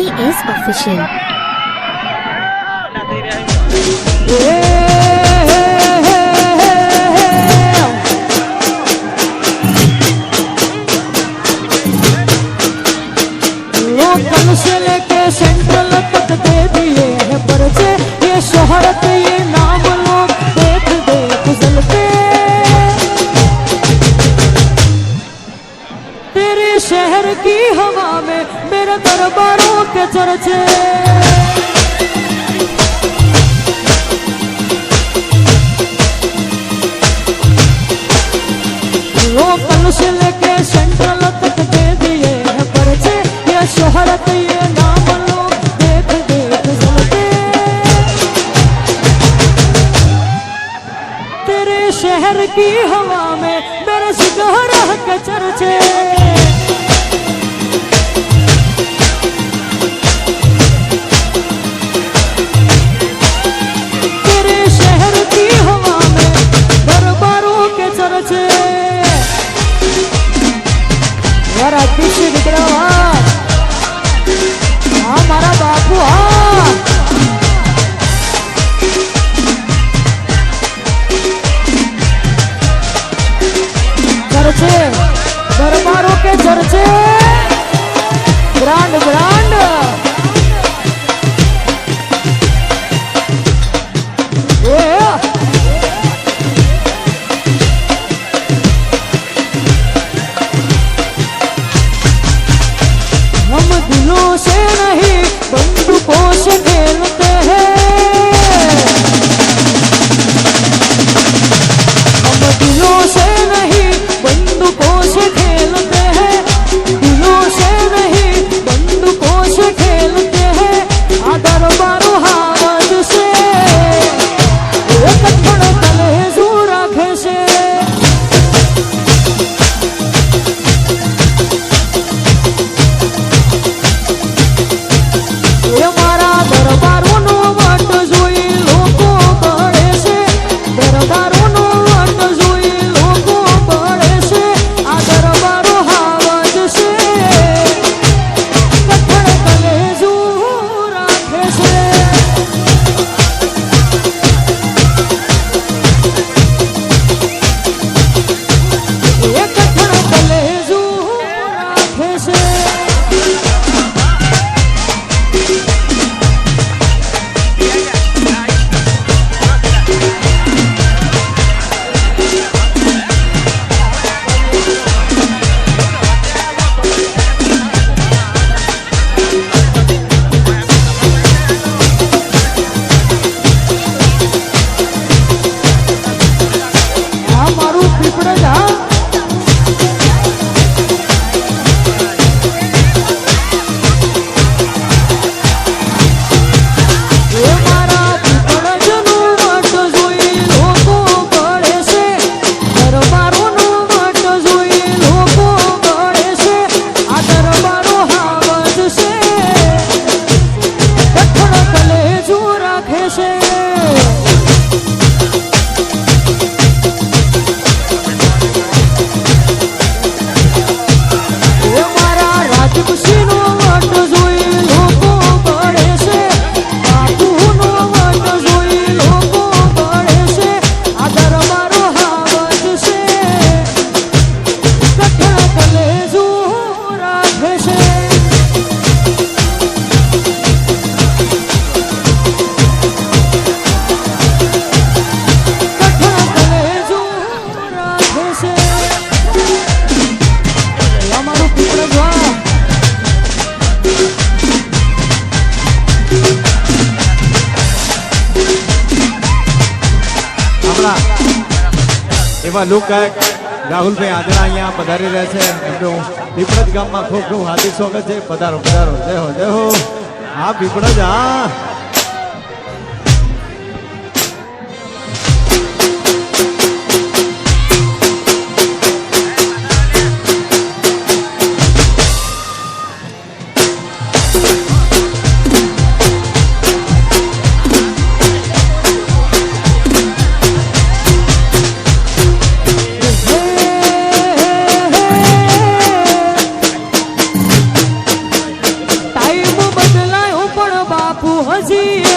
entry is official. magic. નહીં. બંદૂકો છે ખેલ ગામમાં લોકગાયક રાહુલભાઈ આદરા અહીંયા પધારી રહ્યા છે. એમનો પીપળજ ગામમાં ખૂબ ખૂબ હાર્દિક સ્વાગત છે. પધારો પધારો. જય હો જય હો. હા, પીપળજ, હા. Rosinha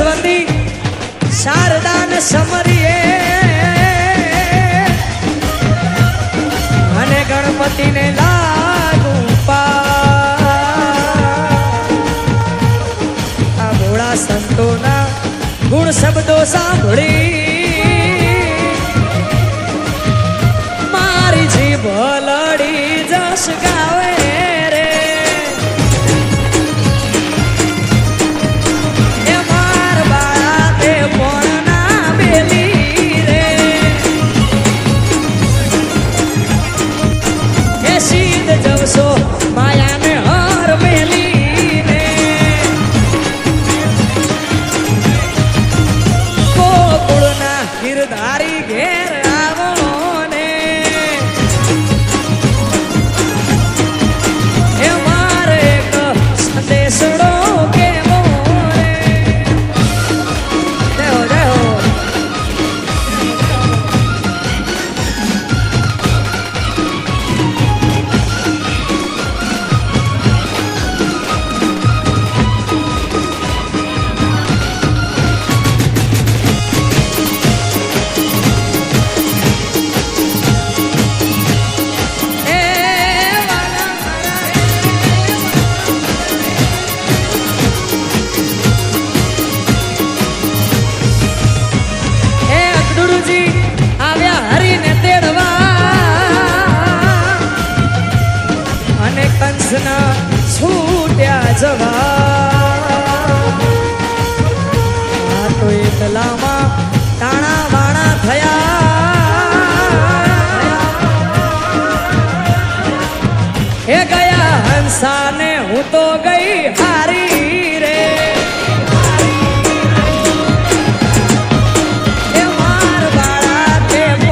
સરસ્વતી શારદાન સમરીએ. અને ગણપતિને